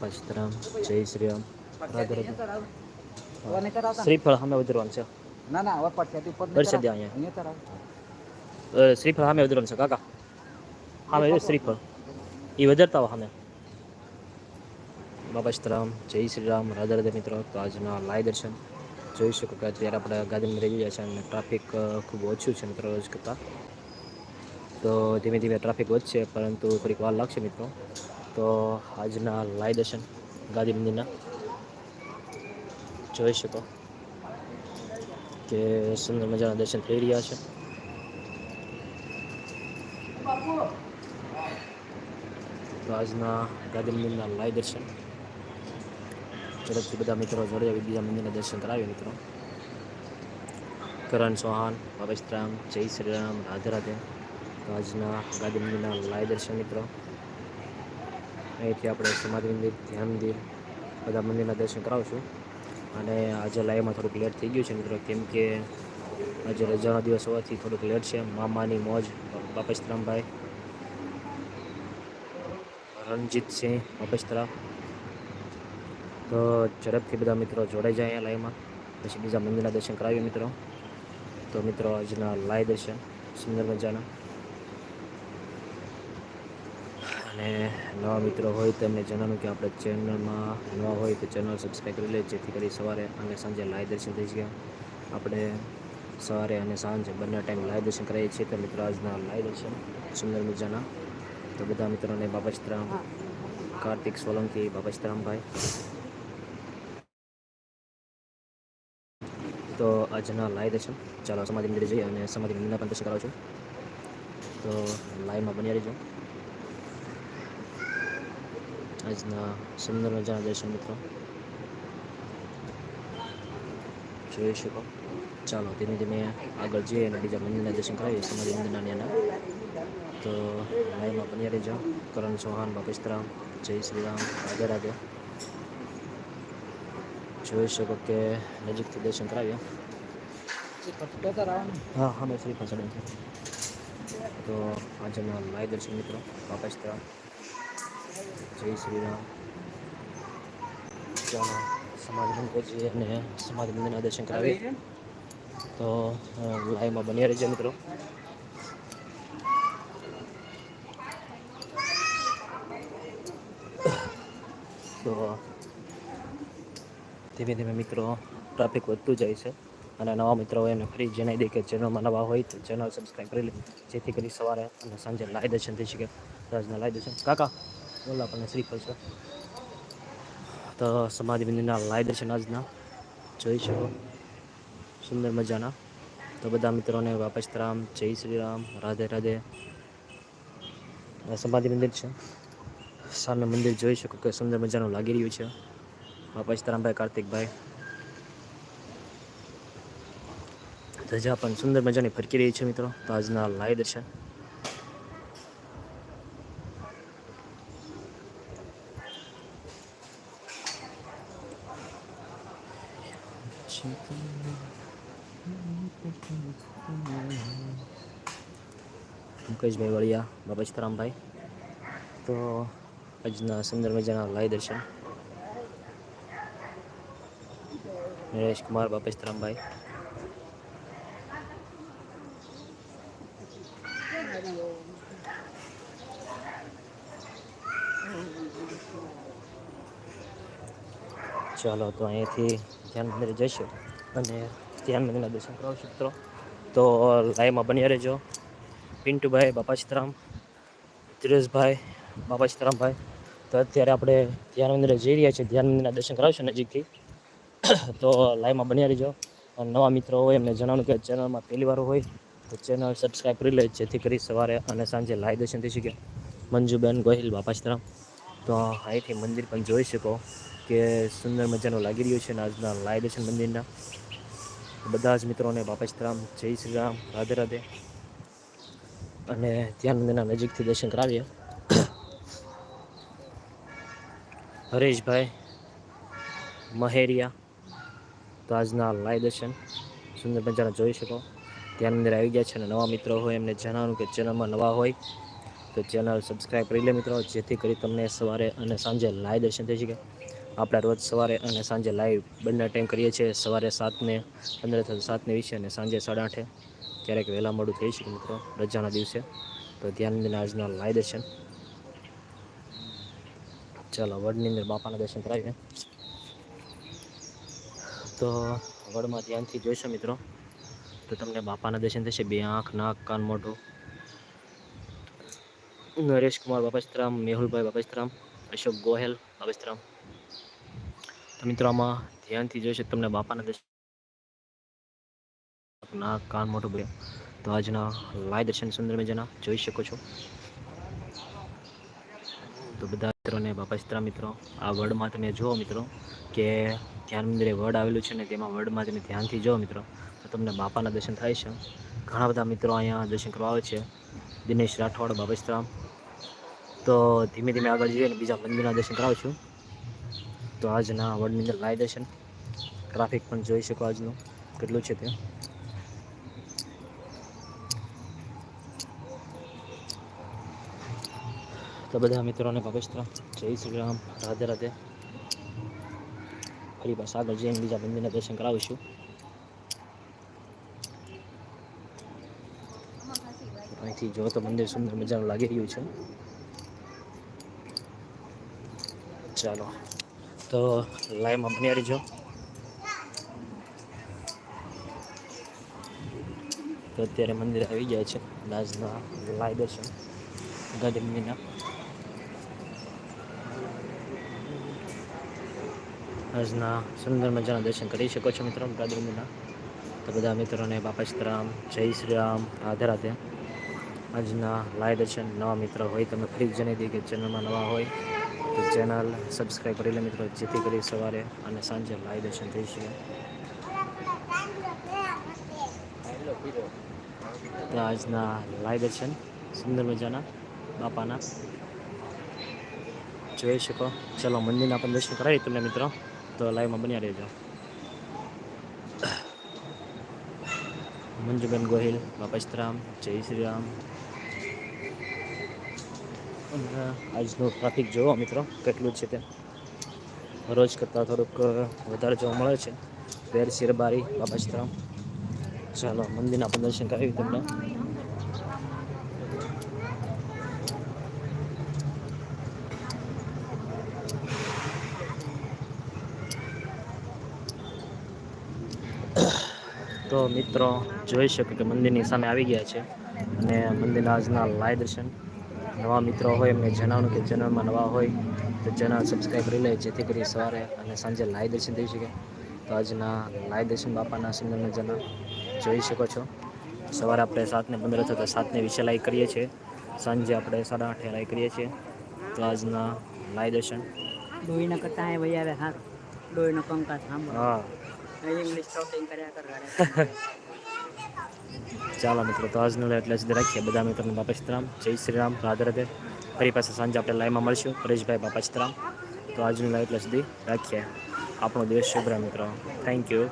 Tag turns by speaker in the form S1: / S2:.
S1: પચતરામ જય શ્રી રામ શ્રીફળ સામે ઉતરવાનું છે
S2: ના ના હવે પડશે ઉપર
S1: દર્શન અહીંયા શ્રીફળ સામે ઉતરવાનું છે કાકા સામે શ્રીફળ એ વધારતા હોય સામે બાબા જય શ્રી રામ રાધે રાધે મિત્રો તો આજના લાય દર્શન જોઈ શકો કે અત્યારે આપણે ગાર્ડનમાં રહી ગયા છે અને ટ્રાફિક ખૂબ ઓછું છે મિત્રો રોજ કરતાં તો ધીમે ધીમે ટ્રાફિક વધશે પરંતુ થોડીક વાર લાગશે મિત્રો તો આજના લાઈ દર્શન ગાંધી મંદિરના. જોઈ શકો કે સુંદર મજાના દર્શન થઈ રહ્યા છે. તો આજના ગાંધી મંદિરના લાઈ દર્શન. ઝડપથી બધા મિત્રો જોડે બીજા મંદિરના દર્શન કરાવીએ મિત્રો. કરણ ચૌહાણ રામ, જય શ્રી રામ, રાધે રાધે. તો આજના ગાંધી મંદિરના લાઈ દર્શન મિત્રો. અહીંથી આપણે સમાધિ મંદિર, ધ્યાન મંદિર બધા મંદિરના દર્શન કરાવશું. અને આજે લાઈવમાં થોડુંક લેટ થઈ ગયું છે મિત્રો, કેમ કે આજે રજાનો દિવસ હોવાથી થોડુંક લેટ છે. મામાની મોજ બાપસ્તરામભાઈ રણજીતસિંહ બાપસ્તરા તો ઝડપથી બધા મિત્રો જોડાઈ જાય લાઈવમાં. પછી બીજા મંદિરના દર્શન કરાવીએ મિત્રો. તો મિત્રો, આજના લાઈવ દર્શન, સુંદર મજાના. અને નવા મિત્રો હોય તો એમને જણાવવાનું કે આપણે ચેનલમાં નવા હોય તો ચેનલ સબસ્ક્રાઈબ કરી લે, જેથી કરી સવારે અને સાંજે લાઈવ દર્શન થઈ ગયા આપણે સવારે અને સાંજે બંને ટાઈમ લાઈવ દર્શન કરાવીએ છીએ. તો મિત્રો, આજના લાઈવ દર્શન, સુંદર મજાના. તો બધા મિત્રોને બાપસ્તરામ કાર્તિક સોલંકી બાપસ્તરામભાઈ તો આજના લાઈવ દર્શન, ચાલો સમાધિ મંદિરે જઈએ અને સમાધિ મંદિરના પણ દર્શન કરાવું છું. તો લાઈવમાં બની રહેજો. આજના સુંદર મજાના દર્શન મિત્રો. જોઈ શકો. ચાલો, ધીમે ધીમે આગળ જઈએ અને બીજા મંદિરના દર્શન કરાવીએ. સમાધિ મંદિરના ત્યાંના તો લાઈવમાં બન્યા રહેજો. કરણ ચૌહાણ બાપેસ્તરામ જય શ્રી રામ. રાધે રાધે. જોઈ શકો કે નજીકથી દર્શન કરાવીએ. હા હા, મેં શ્રી ફસડે તો તો આજના લાઈ દર્શન મિત્રો બાપેસ્તરામ જય શ્રી રામ ચાલો સમાજ જઈએ અને સમાજ મંદિરના દર્શન કરાવી તો લાઈવમાં બન્યા રહેજો મિત્રો. તો, ધીમે ધીમે મિત્રો ટ્રાફિક વધતું જાય છે અને નવા મિત્રો હોય એમને ફરી જણાવી દે કે ચેનલમાં નવા હોય તો ચેનલ સબસ્ક્રાઈબ કરી લે. જેથી કરી સવારે અને સાંજે લાઈ દર્શન થઈ શકે. રાજના લાઈ દર્શન. કાકા બોલો, આપણને શ્રીફળ છે? તો સમાધિ મંદિરના લાઈ દર્શન આજના. જોઈ શકો. સુંદર મજાના. તો બધા મિત્રોને વાપસ રામ, જય શ્રી રામ, રાધે રાધે. સમાધિ મંદિર છે. સામે મંદિર જોઈ શકો કે સુંદર મજાનું લાગી રહ્યું છે. વાપસ રામભાઈ, કાર્તિકભાઈ. ધજા પણ સુંદર મજાની ફરકી રહી છે મિત્રો. તો આજના લાઈ દર્શન મુકેશભાઈ વળિયા બાબા સીતારામભાઈ તો આજના સુંદર મજાના લાઈ દર્શન. નરેશ કુમાર બાપા સીતારામભાઈ ચાલો, તો અહીંયાથી ધ્યાન મંદિરે જઈશું અને ધ્યાન મંદિરના દર્શન કરાવશું મિત્રો. તો લાઈવમાં બન્યા રહેજો. પિન્ટુભાઈ, બાપા સીતારામ, ધીરજભાઈ, બાપા સીતારામભાઈ. તો અત્યારે આપણે ધ્યાન મંદિરે જઈ રહ્યા છીએ. ધ્યાન મંદિરના દર્શન કરાવશું નજીકથી. તો લાઈવમાં બન્યા રહેજો. અને નવા મિત્રો હોય એમને જણાવવાનું કે ચેનલમાં પહેલી વાર હોય તો ચેનલ સબસ્ક્રાઈબ કરી લે, જેથી કરી સવારે અને સાંજે લાઈવ દર્શન થઈ શકે. મંજુબેન ગોહિલ, બાપા સીતારામ. તો અહીંથી મંદિર પણ જોઈ શકો. કે સુંદર મજાનો લાગી રહ્યું છે અને આજના લાય દર્શન મંદિરના. બધા જ મિત્રોને બાપા રામ, જય શ્રી રામ, રાધે રાધે. અને ધ્યાન મંદિરના નજીકથી દર્શન કરાવીએ. હરેશભાઈ, મહેરિયા, તો આજના લાય દર્શન સુંદર મજાના જોઈ શકો. ધ્યાન મંદિર આવી ગયા છે અને નવા મિત્રો હોય એમને જણાવવાનું કે ચેનલમાં નવા હોય, તો ચેનલ સબસ્ક્રાઈબ કરી લે મિત્રો, જેથી કરી તમને સવારે અને સાંજે લાય દર્શન થઈ શકે. આપણે રોજ સવારે અને સાંજે લાઈવ બંને ટાઈમ કરીએ છીએ. સવારે સાતને, પંદર સાતને વીસે અને સાંજે સાડા આઠે. ક્યારેક વહેલા મોડું થઈ શકે મિત્રો, રજાના દિવસે. તો ધ્યાન દઈને આજના લાઈવ દર્શન. ચાલો, વડની અંદર બાપાના દર્શન કરાવીએ. તો વડમાં ધ્યાનથી જોઈશો મિત્રો, તો તમને બાપાના દર્શન થશે. બે આંખ, નાક, કાન મોઢું. નરેશ કુમાર બાપસ્તરામ, મેહુલભાઈ બાપસ્તરામ, અશોક ગોહેલ બાપસ્તરામ. તો મિત્રો આમાં ધ્યાનથી જોઈશો તમને બાપાના દર્શન ના કાન મોટું બે તો આજના લાય દર્શન સુંદર મજાના જોઈ શકો છો. તો બધા મિત્રોને બાપસ્તરા મિત્રો, આ વર્ડમાં તમે જુઓ મિત્રો, કે ધ્યાન મંદિરે વર્ડ આવેલું છે ને તેમાં વર્ડમાં તમે ધ્યાનથી જુઓ મિત્રો, તો તમને બાપાના દર્શન થાય છે. ઘણા બધા મિત્રો અહીંયા દર્શન કરવા આવે છે. દિનેશ રાઠોડ બાપસ્તરામ તો ધીમે ધીમે આગળ જઈએ અને બીજા મંદિરના દર્શન કરાવું છું. તો આજના વડની અંદર લાઈવ દર્શન ટ્રાફિક પણ જોઈ શકો આજનું. કેટલું છે તે. તો બધા મિત્રોને પવિત્ર. જય શ્રી રામ. રાધે રાધે. ફરી પાછા આગળ જઈને બીજા મંદિરના દર્શન કરાવીશું. અહીંથી જો તો મંદિર સુંદર મજાનું લાગી રહ્યું છે. ચાલો. તો લાઈવમાં બન્યા રહીજો. તો અત્યારે મંદિર આવી ગયા છે આજના લાઈવ દર્શન, ગાંધી આજના સુંદર મજાના દર્શન કરી શકો છો મિત્રો, ગાંધી તો બધા મિત્રોને બાપા સીતારામ જય શ્રી રામ, રાધે રાધે. આજના લાઈવ દર્શન નવા મિત્રો હોય, તમે ફરી જણાવી દઈએ કે ચેનલમાં નવા હોય. તો ચેનલ સબસ્ક્રાઈબ કરી લે મિત્રો, જેથી કરી સવારે અને સાંજે લાઈવ દર્શન થઈ શકે. ત્યાં આજના લાઈવ દર્શન સુંદર મજાના, બાપાના. જોઈ શકો. ચલો, મંદિરના પણ દર્શન કરાવી તમને મિત્રો. તો લાઈવમાં બન્યા રહેજો. મંજુબેન ગોહિલ બાપસ્તરામ જય શ્રી રામ. આજનું ટ્રાફિક જોવો મિત્રો, કેટલું છે તે? રોજ કરતાં થોડુંક વધારે જોવા મળે છે. વેર શિરબારી બાપસ્તરામ ચાલો, મંદિરના પણ દર્શન કરાવી તમને. તો મિત્રો, જોઈ શકો કે મંદિરની સામે આવી ગયા છે. અને મંદિરના આજના લાય દર્શન. નવા મિત્રો હોય એમને જણાવવાનું કે ચેનલમાં નવા હોય તો ચેનલ સબસ્ક્રાઈબ કરી લે જેથી કરી સવારે અને સાંજે લાઈવ દર્શન થઈ શકે. તો આજના લાઈવ દર્શન બાપાના સુંદર મજાના જોઈ શકો છો. સવારે આપણે સાતને પંદર થતા સાતને વીસે લાઈક કરીએ છીએ. સાંજે આપણે સાડા આઠે લાઈક કરીએ છીએ. તો આજના લાઈવ દર્શન.
S2: ડોહીના કરતા અહીં ભાઈ આવે હા ડોઈનો કંકાસ સાંભળો.
S1: હા.
S2: ઇંગ્લિશ કર્યા કર
S1: ચાલો મિત્રો, તો આજનો એટલે સુધી રાખીએ. બધા મિત્રોને બાપા જય શ્રી રામ, રાધે રાધે. ફરી પાસે સાંજે આપણે લાઈવમાં મળશું. પરેશભાઈ, બાપા સીતરામ. તો આજનું લાઈવ એટલે સુધી રાખીએ. આપણો દેશ શુભ્ર મિત્રો. Thank you